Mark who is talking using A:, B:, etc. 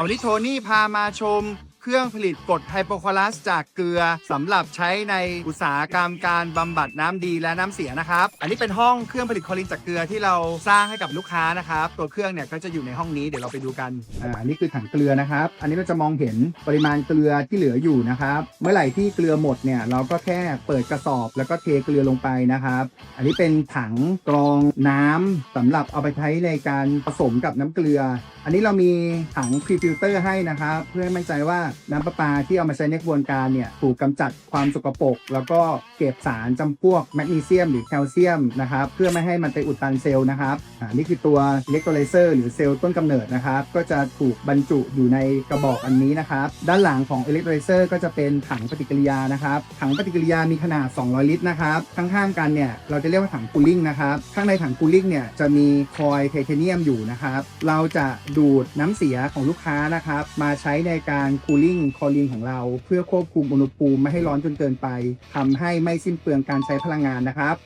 A: วันนี้โทนี่พามาชม เครื่องผลิตกรดไฮโปคลอรัสจากเกลือสำหรับใช้ในอุตสาหกรรมการบำบัดน้ำดีและน้ำเสียนะครับ อันนี้เป็นห้องเครื่องผลิตคลอรินจากเกลือที่เราสร้างให้กับลูกค้านะครับ ตัวเครื่องเนี่ยก็จะอยู่ในห้องนี้เดี๋ยวเราไปดูกันอ่าอันนี้คือถังเกลือนะครับ อันนี้เราจะมองเห็นปริมาณเกลือที่เหลืออยู่นะครับ เมื่อไหร่ที่เกลือหมดเนี่ยเราก็แค่เปิดกระสอบ แล้วก็เทเกลือลงไปนะครับ อันนี้เป็นถังกรองน้ำสำหรับเอาไปใช้ในการผสมกับน้ำเกลือ อันนี้เรามีถังพรีฟิลเตอร์ให้นะครับ เพื่อให้มั่นใจว่าน้ำประปาที่เอามาใช้ในกระบวนการเนี่ยถูกกำจัดความสกปรกแล้วก็เก็บสารจำพวกแมกนีเซียมหรือแคลเซียมนะครับเพื่อไม่ให้มันไปอุดตันเซลล์นะครับอ่านี่คือตัวอิเล็กโทรไลเซอร์หรือเซลล์ต้นกำเนิดนะครับก็จะถูกบรรจุอยู่ในกระบอกอันนี้นะครับด้านหลังของอิเล็กโทรไลเซอร์ก็จะเป็นถังปฏิกิริยานะครับถังปฏิกิริยามีขนาด 200 ลิตรนะครับข้างๆกันเนี่ยเราจะเรียกว่าถังคูลิ่งนะครับข้างในถังคูลิ่งเนี่ยจะมีคอยล์ไทเทเนียมอยู่นะครับเราจะดูดน้ำเสียของลูกค้านะครับมาใช้ในการคูลิ่งคอลินของเรา เพื่อควบคุมอุณหภูมิไม่ให้ร้อนจนเกินไปทำให้ไม่สิ้นเปลืองการใช้พลังงานนะครับ